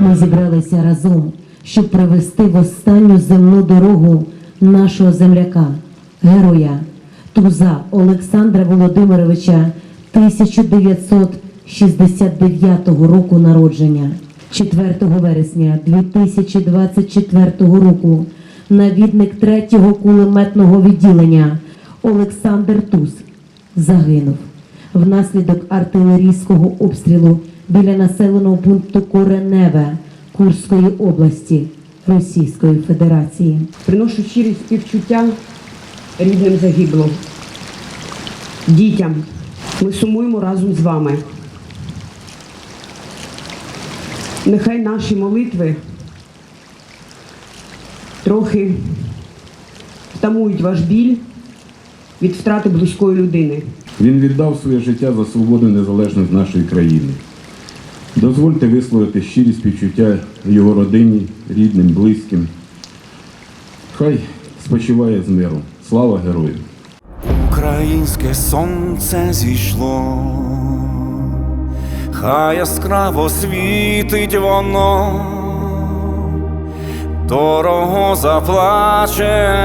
Ми зібралися разом, щоб привести в останню земну дорогу нашого земляка, героя Туза Олександра Володимировича 1969 року народження. 4 вересня 2024 року навідник 3-го кулеметного відділення Олександр Туз загинув внаслідок артилерійського обстрілу біля населеного пункту Кореневе Курської області Російської Федерації. Приношу щирі співчуття рідним загиблим, дітям. Ми сумуємо разом з вами. Нехай наші молитви трохи втамують ваш біль від втрати близької людини. Він віддав своє життя за свободу і незалежність нашої країни. Дозвольте висловити щирі співчуття його родині, рідним, близьким. Хай спочиває з миром. Слава герою! Українське сонце зійшло, хай яскраво світить воно, дорого заплачено,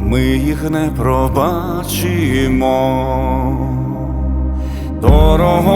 ми їх не пробачимо, дорого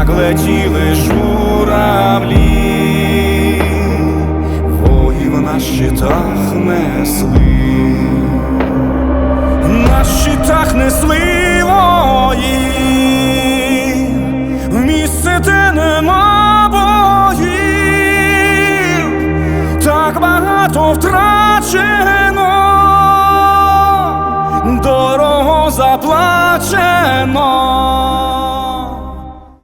як летіли журавлі, воїв на щитах несли. На щитах несли вої, в місце, де нема боїв, так багато втрачено, дорого заплачено,